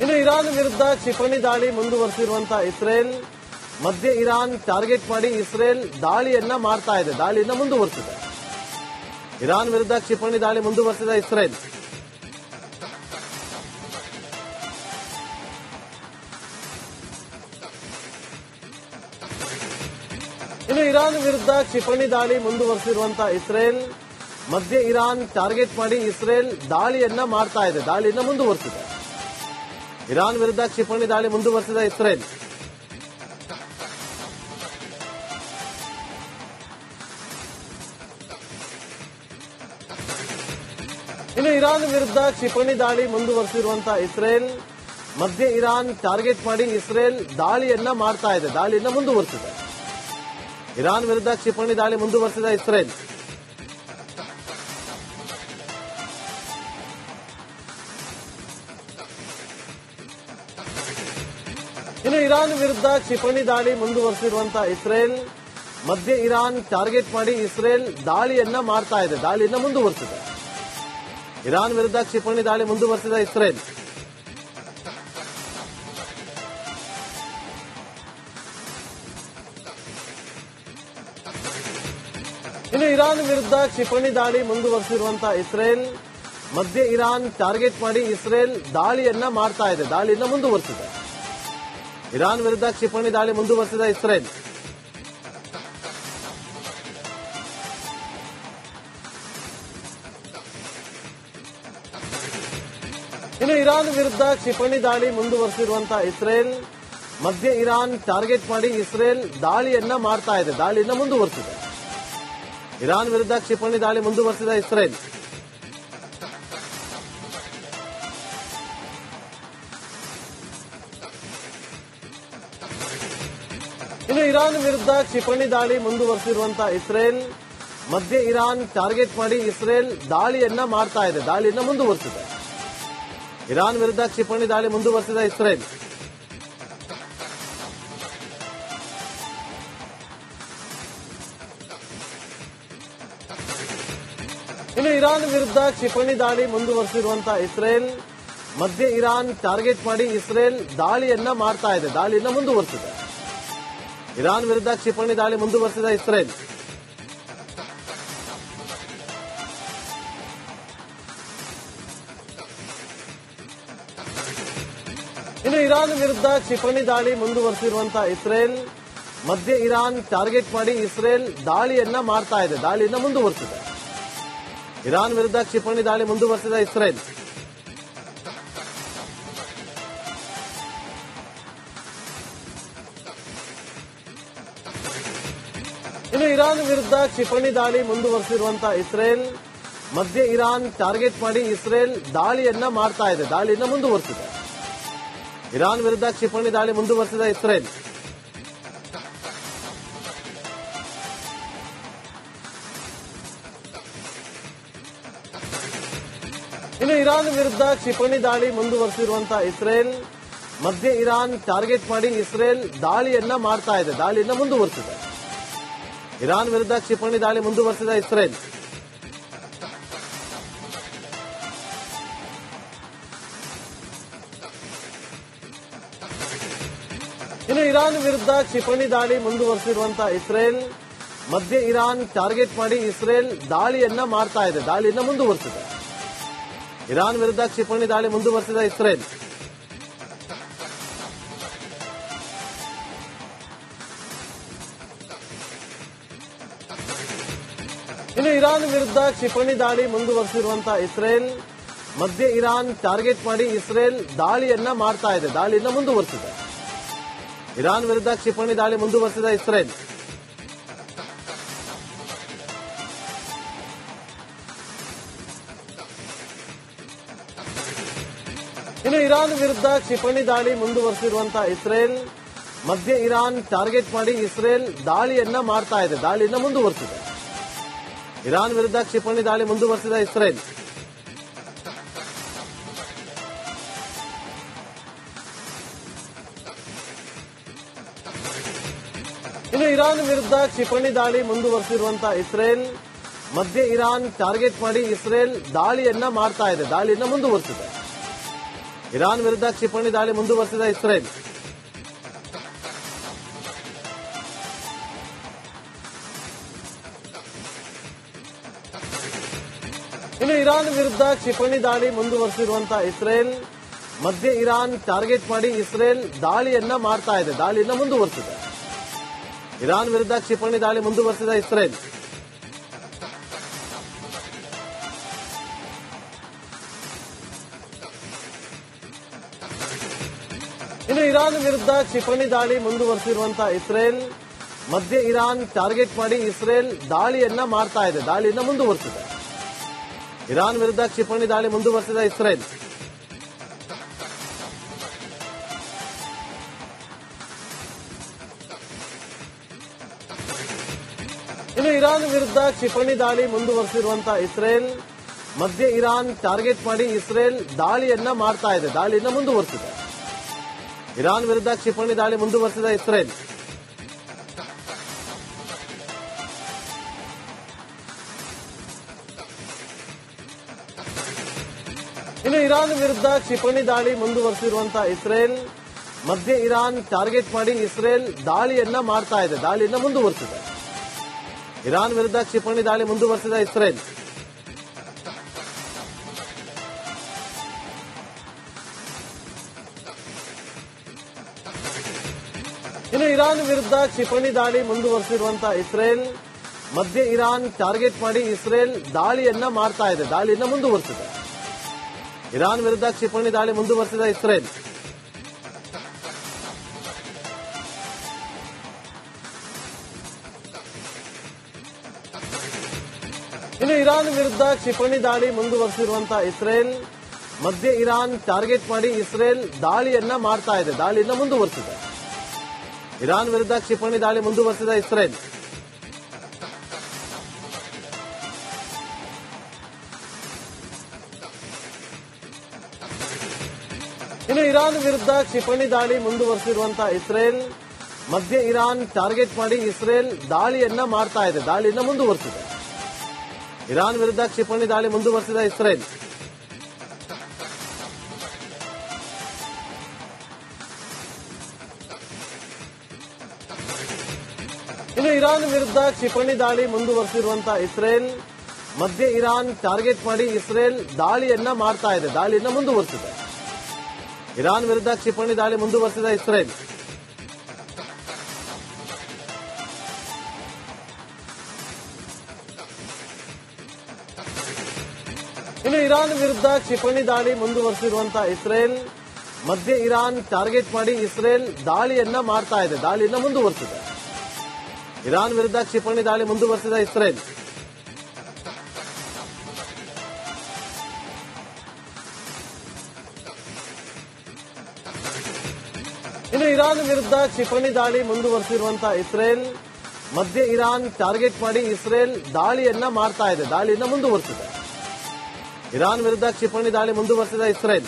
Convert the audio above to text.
ಇನ್ನು ಇರಾನ್ ವಿರುದ್ಧ ಕ್ಷಿಪಣಿ ದಾಳಿ ಮುಂದುವರೆಸಿರುವಂತಹ ಇಸ್ರೇಲ್. ಮಧ್ಯ ಇರಾನ್ ಟಾರ್ಗೆಟ್ ಮಾಡಿ ಇಸ್ರೇಲ್ ದಾಳಿಯನ್ನ ಮಾಡ್ತಾ ಇದೆ, ದಾಳಿಯನ್ನ ಮುಂದುವರೆಸಿದೆ. ಇರಾನ್ ವಿರುದ್ಧ ಕ್ಷಿಪಣಿ ದಾಳಿ ಮುಂದುವರೆಸಿದ ಇಸ್ರೇಲ್. ಇನ್ನು ಇರಾನ್ ವಿರುದ್ಧ ಕ್ಷಿಪಣಿ ದಾಳಿ ಮುಂದುವರೆಸಿರುವಂತಹ ಇಸ್ರೇಲ್. ಮಧ್ಯ ಇರಾನ್ ಟಾರ್ಗೆಟ್ ಮಾಡಿ ಇಸ್ರೇಲ್ ದಾಳಿಯನ್ನ ಮಾಡ್ತಾ ಇದೆ, ದಾಳಿಯನ್ನ ಮುಂದುವರೆಸಿದೆ. ಇರಾನ್ ವಿರುದ್ಧ ಕ್ಷಿಪಣಿ ದಾಳಿ ಮುಂದುವರೆಸಿದ ಇಸ್ರೇಲ್. ಇನ್ನು ಇರಾನ್ ವಿರುದ್ಧ ಕ್ಷಿಪಣಿ ದಾಳಿ ಮುಂದುವರೆಸಿರುವಂತಹ ಇಸ್ರೇಲ್. ಮಧ್ಯ ಇರಾನ್ ಟಾರ್ಗೆಟ್ ಮಾಡಿ ಇಸ್ರೇಲ್ ದಾಳಿಯನ್ನ ಮಾಡ್ತಾ ಇದೆ, ದಾಳಿಯನ್ನ ಮುಂದುವರೆಸಿದೆ. ಇರಾನ್ ವಿರುದ್ಧ ಕ್ಷಿಪಣಿ ದಾಳಿ ಮುಂದುವರೆಸಿದ ಇಸ್ರೇಲ್. ಇರಾನ್ ವಿರುದ್ಧ ಕ್ಷಿಪಣಿ ದಾಳಿ ಮುಂದುವರೆಸಿರುವಂತಹ ಇಸ್ರೇಲ್. ಮಧ್ಯ ಇರಾನ್ ಟಾರ್ಗೆಟ್ ಮಾಡಿ ಇಸ್ರೇಲ್ ದಾಳಿಯನ್ನ ಮಾಡ್ತಾ ಇದೆ, ದಾಳಿಯನ್ನ ಮುಂದುವರೆಸಿದೆ. ಇರಾನ್ ವಿರುದ್ಧ ಕ್ಷಿಪಣಿ ದಾಳಿ ಮುಂದುವರೆಸಿದ ಇಸ್ರೇಲ್. ಇನ್ನು ಇರಾನ್ ವಿರುದ್ಧ ಕ್ಷಿಪಣಿ ದಾಳಿ ಮುಂದುವರೆಸಿರುವಂತಹ ಇಸ್ರೇಲ್. ಮಧ್ಯ ಇರಾನ್ ಟಾರ್ಗೆಟ್ ಮಾಡಿ ಇಸ್ರೇಲ್ ದಾಳಿಯನ್ನ ಮಾಡ್ತಾ ಇದೆ, ದಾಳಿಯನ್ನ ಮುಂದುವರೆಸಿದೆ. ಇರಾನ್ ವಿರುದ್ಧ ಕ್ಷಿಪಣಿ ದಾಳಿ ಮುಂದುವರೆಸಿದ ಇಸ್ರೇಲ್. ಇನ್ನು ಇರಾನ್ ವಿರುದ್ಧ ಕ್ಷಿಪಣಿ ದಾಳಿ ಮುಂದುವರೆಸಿರುವಂತಹ ಇಸ್ರೇಲ್. ಮಧ್ಯ ಇರಾನ್ ಟಾರ್ಗೆಟ್ ಮಾಡಿ ಇಸ್ರೇಲ್ ದಾಳಿಯನ್ನ ಮಾಡ್ತಾ ಇದೆ, ದಾಳಿಯನ್ನ ಮುಂದುವರೆಸಿದೆ. ಇರಾನ್ ವಿರುದ್ಧ ಕ್ಷಿಪಣಿ ದಾಳಿ ಮುಂದುವರೆಸಿದ ಇಸ್ರೇಲ್. ಇರಾನ್ ವಿರುದ್ಧ ಕ್ಷಿಪಣಿ ದಾಳಿ ಮುಂದುವರೆಸಿರುವಂತಹ ಇಸ್ರೇಲ್. ಮಧ್ಯ ಇರಾನ್ ಟಾರ್ಗೆಟ್ ಮಾಡಿ ಇಸ್ರೇಲ್ ದಾಳಿಯನ್ನ ಮಾಡ್ತಾ ಇದೆ, ದಾಳಿಯನ್ನ ಮುಂದುವರೆಸಿದೆ. ಇರಾನ್ ವಿರುದ್ಧ ಕ್ಷಿಪಣಿ ದಾಳಿ ಮುಂದುವರೆಸಿದ ಇಸ್ರೇಲ್. ಇನ್ನು ಇರಾನ್ ವಿರುದ್ಧ ಕ್ಷಿಪಣಿ ದಾಳಿ ಮುಂದುವರೆಸಿರುವಂತಹ ಇಸ್ರೇಲ್. ಮಧ್ಯ ಇರಾನ್ ಟಾರ್ಗೆಟ್ ಮಾಡಿ ಇಸ್ರೇಲ್ ದಾಳಿಯನ್ನ ಮಾಡ್ತಾ ಇದೆ, ದಾಳಿಯನ್ನ ಮುಂದುವರೆಸಿದೆ. ಇರಾನ್ ವಿರುದ್ಧ ಕ್ಷಿಪಣಿ ದಾಳಿ ಮುಂದುವರೆಸಿದ ಇಸ್ರೇಲ್. ಇನ್ನು ಇರಾನ್ ವಿರುದ್ಧ ಕ್ಷಿಪಣಿ ದಾಳಿ ಮುಂದುವರೆಸಿರುವಂತಹ ಇಸ್ರೇಲ್. ಮಧ್ಯ ಇರಾನ್ ಟಾರ್ಗೆಟ್ ಮಾಡಿ ಇಸ್ರೇಲ್ ದಾಳಿಯನ್ನ ಮಾಡ್ತಾ ಇದೆ, ದಾಳಿಯನ್ನ ಮುಂದುವರೆಸಿದೆ. ಇರಾನ್ ವಿರುದ್ಧ ಕ್ಷಿಪಣಿ ದಾಳಿ ಮುಂದುವರೆಸಿದ ಇಸ್ರೇಲ್. ಇನ್ನು ಇರಾನ್ ವಿರುದ್ಧ ಕ್ಷಿಪಣಿ ದಾಳಿ ಮುಂದುವರೆಸಿರುವಂತಹ ಇಸ್ರೇಲ್. ಮಧ್ಯ ಇರಾನ್ ಟಾರ್ಗೆಟ್ ಮಾಡಿ ಇಸ್ರೇಲ್ ದಾಳಿಯನ್ನ ಮಾಡ್ತಾ ಇದೆ, ದಾಳಿಯನ್ನ ಮುಂದುವರೆಸಿದೆ. ಇರಾನ್ ವಿರುದ್ಧ ಕ್ಷಿಪಣಿ ದಾಳಿ ಮುಂದುವರೆಸಿದ ಇಸ್ರೇಲ್. ಇನ್ನು ಇರಾನ್ ವಿರುದ್ಧ ಕ್ಷಿಪಣಿ ದಾಳಿ ಮುಂದುವರೆಸಿರುವಂತಹ ಇಸ್ರೇಲ್. ಮಧ್ಯ ಇರಾನ್ ಟಾರ್ಗೆಟ್ ಮಾಡಿ ಇಸ್ರೇಲ್ ದಾಳಿಯನ್ನ ಮಾಡ್ತಾ ಇದೆ, ದಾಳಿಯನ್ನ ಮುಂದುವರೆಸಿದೆ. ಇರಾನ್ ವಿರುದ್ಧ ಕ್ಷಿಪಣಿ ದಾಳಿ ಮುಂದುವರೆಸಿದ ಇಸ್ರೇಲ್. ಇನ್ನು ಇರಾನ್ ವಿರುದ್ಧ ಕ್ಷಿಪಣಿ ದಾಳಿ ಮುಂದುವರೆಸಿರುವಂತಹ ಇಸ್ರೇಲ್. ಮಧ್ಯ ಇರಾನ್ ಟಾರ್ಗೆಟ್ ಮಾಡಿ ಇಸ್ರೇಲ್ ದಾಳಿಯನ್ನ ಮಾಡ್ತಾ ಇದೆ, ದಾಳಿಯನ್ನ ಮುಂದುವರೆಸಿದೆ. ಇರಾನ್ ವಿರುದ್ಧ ಕ್ಷಿಪಣಿ ದಾಳಿ ಮುಂದುವರೆಸಿದ ಇಸ್ರೇಲ್. ಇನ್ನು ಇರಾನ್ ವಿರುದ್ಧ ಕ್ಷಿಪಣಿ ದಾಳಿ ಮುಂದುವರೆಸಿರುವಂತಹ ಇಸ್ರೇಲ್, ಮಧ್ಯ ಇರಾನ್ ಟಾರ್ಗೆಟ್ ಮಾಡಿ ಇಸ್ರೇಲ್ ದಾಳಿಯನ್ನ ಮಾಡ್ತಾ ಇದೆ, ದಾಳಿಯನ್ನ ಮುಂದುವರೆಸಿದೆ. ಇರಾನ್ ವಿರುದ್ಧ ಕ್ಷಿಪಣಿ ದಾಳಿ ಮುಂದುವರೆಸಿದ ಇಸ್ರೇಲ್. ಇನ್ನು ಇರಾನ್ ವಿರುದ್ಧ ಕ್ಷಿಪಣಿ ದಾಳಿ ಮುಂದುವರೆಸಿರುವಂತಹ ಇಸ್ರೇಲ್, ಮಧ್ಯ ಇರಾನ್ ಟಾರ್ಗೆಟ್ ಮಾಡಿ ಇಸ್ರೇಲ್ ದಾಳಿಯನ್ನ ಮಾಡ್ತಾ ಇದೆ, ದಾಳಿಯನ್ನ ಮುಂದುವರೆಸಿದೆ. ಇರಾನ್ ವಿರುದ್ಧ ಕ್ಷಿಪಣಿ ದಾಳಿ ಮುಂದುವರೆಸಿದ ಇಸ್ರೇಲ್. ಇನ್ನು ಇರಾನ್ ವಿರುದ್ಧ ಕ್ಷಿಪಣಿ ದಾಳಿ ಮುಂದುವರೆಸಿರುವಂತಹ ಇಸ್ರೇಲ್, ಮಧ್ಯ ಇರಾನ್ ಟಾರ್ಗೆಟ್ ಮಾಡಿ ಇಸ್ರೇಲ್ ದಾಳಿಯನ್ನ ಮಾಡ್ತಾ ಇದೆ, ದಾಳಿಯನ್ನ ಮುಂದುವರೆಸಿದೆ. ಇರಾನ್ ವಿರುದ್ಧ ಕ್ಷಿಪಣಿ ದಾಳಿ ಮುಂದುವರೆಸಿದ ಇಸ್ರೇಲ್. ಇರಾನ್ ವಿರುದ್ಧ ಕ್ಷಿಪಣಿ ದಾಳಿ ಮುಂದುವರೆಸಿರುವಂತಹ ಇಸ್ರೇಲ್. ಮಧ್ಯ ಇರಾನ್ ಟಾರ್ಗೆಟ್ ಮಾಡಿ ಇಸ್ರೇಲ್ ದಾಳಿಯನ್ನ ಮಾಡ್ತಾ ಇದೆ, ದಾಳಿಯನ್ನ ಮುಂದುವರೆಸಿದೆ. ಇರಾನ್ ವಿರುದ್ಧ ಕ್ಷಿಪಣಿ ದಾಳಿ ಮುಂದುವರೆಸಿದ ಇಸ್ರೇಲ್. ಇನ್ನು ಇರಾನ್ ವಿರುದ್ಧ ಕ್ಷಿಪಣಿ ದಾಳಿ ಮುಂದುವರೆಸಿರುವಂತಹ ಇಸ್ರೇಲ್. ಮಧ್ಯ ಇರಾನ್ ಟಾರ್ಗೆಟ್ ಮಾಡಿ ಇಸ್ರೇಲ್ ದಾಳಿಯನ್ನ ಮಾಡ್ತಾ ಇದೆ, ದಾಳಿಯನ್ನ ಮುಂದುವರೆಸಿದೆ. ಇರಾನ್ ವಿರುದ್ಧ ಕ್ಷಿಪಣಿ ದಾಳಿ ಮುಂದುವರೆಸಿದ ಇಸ್ರೇಲ್. ಇನ್ನು ಇರಾನ್ ವಿರುದ್ಧ ಕ್ಷಿಪಣಿ ದಾಳಿ ಮುಂದುವರೆಸಿರುವಂತಹ ಇಸ್ರೇಲ್, ಮಧ್ಯ ಇರಾನ್ ಟಾರ್ಗೆಟ್ ಮಾಡಿ ಇಸ್ರೇಲ್ ದಾಳಿಯನ್ನ ಮಾಡ್ತಾ ಇದೆ, ದಾಳಿಯನ್ನ ಮುಂದುವರೆಸಿದೆ. ಇರಾನ್ ವಿರುದ್ಧ ಕ್ಷಿಪಣಿ ದಾಳಿ ಮುಂದುವರೆಸಿದ ಇಸ್ರೇಲ್. ಇನ್ನು ಇರಾನ್ ವಿರುದ್ಧ ಕ್ಷಿಪಣಿ ದಾಳಿ ಮುಂದುವರೆಸಿರುವಂತಹ ಇಸ್ರೇಲ್. ಮಧ್ಯ ಇರಾನ್ ಟಾರ್ಗೆಟ್ ಮಾಡಿ ಇಸ್ರೇಲ್ ದಾಳಿಯನ್ನ ಮಾಡ್ತಾ ಇದೆ, ದಾಳಿಯನ್ನ ಮುಂದುವರೆಸಿದೆ. ಇರಾನ್ ವಿರುದ್ಧ ಕ್ಷಿಪಣಿ ದಾಳಿ ಮುಂದುವರೆಸಿದ ಇಸ್ರೇಲ್. ಇನ್ನು ಇರಾನ್ ವಿರುದ್ಧ ಕ್ಷಿಪಣಿ ದಾಳಿ ಮುಂದುವರೆಸಿರುವಂತಹ ಇಸ್ರೇಲ್. ಮಧ್ಯ ಇರಾನ್ ಟಾರ್ಗೆಟ್ ಮಾಡಿ ಇಸ್ರೇಲ್ ದಾಳಿಯನ್ನ ಮಾಡ್ತಾ ಇದೆ, ದಾಳಿಯನ್ನ ಮುಂದುವರೆಸಿದೆ. ಇರಾನ್ ವಿರುದ್ಧ ಕ್ಷಿಪಣಿ ದಾಳಿ ಮುಂದುವರೆಸಿದ ಇಸ್ರೇಲ್. ಇನ್ನು ಇರಾನ್ ವಿರುದ್ಧ ಕ್ಷಿಪಣಿ ದಾಳಿ ಮುಂದುವರೆಸಿರುವಂತಹ ಇಸ್ರೇಲ್. ಮಧ್ಯ ಇರಾನ್ ಟಾರ್ಗೆಟ್ ಮಾಡಿ ಇಸ್ರೇಲ್ ದಾಳಿಯನ್ನ ಮಾಡ್ತಾ ಇದೆ, ದಾಳಿಯನ್ನ ಮುಂದುವರೆಸಿದೆ. ಇರಾನ್ ವಿರುದ್ಧ ಕ್ಷಿಪಣಿ ದಾಳಿ ಮುಂದುವರೆಸಿದ ಇಸ್ರೇಲ್. ಇನ್ನು ಇರಾನ್ ವಿರುದ್ಧ ಕ್ಷಿಪಣಿ ದಾಳಿ ಮುಂದುವರೆಸಿರುವಂತಹ ಇಸ್ರೇಲ್, ಮಧ್ಯ ಇರಾನ್ ಟಾರ್ಗೆಟ್ ಮಾಡಿ ಇಸ್ರೇಲ್ ದಾಳಿಯನ್ನ ಮಾಡ್ತಾ ಇದೆ, ದಾಳಿಯನ್ನ ಮುಂದುವರೆಸಿದೆ. ಇರಾನ್ ವಿರುದ್ಧ ಕ್ಷಿಪಣಿ ದಾಳಿ ಮುಂದುವರೆಸಿದ ಇಸ್ರೇಲ್. ಇನ್ನು ಇರಾನ್ ವಿರುದ್ಧ ಕ್ಷಿಪಣಿ ದಾಳಿ ಮುಂದುವರೆಸಿರುವಂತಹ ಇಸ್ರೇಲ್, ಮಧ್ಯ ಇರಾನ್ ಟಾರ್ಗೆಟ್ ಮಾಡಿ ಇಸ್ರೇಲ್ ದಾಳಿಯನ್ನ ಮಾಡ್ತಾ ಇದೆ, ದಾಳಿಯನ್ನ ಮುಂದುವರೆಸಿದೆ. ಇರಾನ್ ವಿರುದ್ಧ ಕ್ಷಿಪಣಿ ದಾಳಿ ಮುಂದುವರೆಸಿದ ಇಸ್ರೇಲ್. ಇನ್ನು ಇರಾನ್ ವಿರುದ್ಧ ಕ್ಷಿಪಣಿ ದಾಳಿ ಮುಂದುವರೆಸಿರುವಂತಹ ಇಸ್ರೇಲ್, ಮಧ್ಯ ಇರಾನ್ ಟಾರ್ಗೆಟ್ ಮಾಡಿ ಇಸ್ರೇಲ್ ದಾಳಿಯನ್ನ ಮಾಡ್ತಾ ಇದೆ, ದಾಳಿಯನ್ನ ಮುಂದುವರೆಸಿದೆ. ಇರಾನ್ ವಿರುದ್ಧ ಕ್ಷಿಪಣಿ ದಾಳಿ ಮುಂದುವರೆಸಿದ ಇಸ್ರೇಲ್. ಇರಾನ್ ವಿರುದ್ಧ ಕ್ಷಿಪಣಿ ದಾಳಿ ಮುಂದುವರೆಸಿರುವಂತಹ ಇಸ್ರೇಲ್. ಮಧ್ಯ ಇರಾನ್ ಟಾರ್ಗೆಟ್ ಮಾಡಿ ಇಸ್ರೇಲ್ ದಾಳಿಯನ್ನ ಮಾಡ್ತಾ ಇದೆ, ದಾಳಿಯನ್ನ ಮುಂದುವರೆಸಿದೆ. ಇರಾನ್ ವಿರುದ್ಧ ಕ್ಷಿಪಣಿ ದಾಳಿ ಮುಂದುವರೆಸಿದ ಇಸ್ರೇಲ್.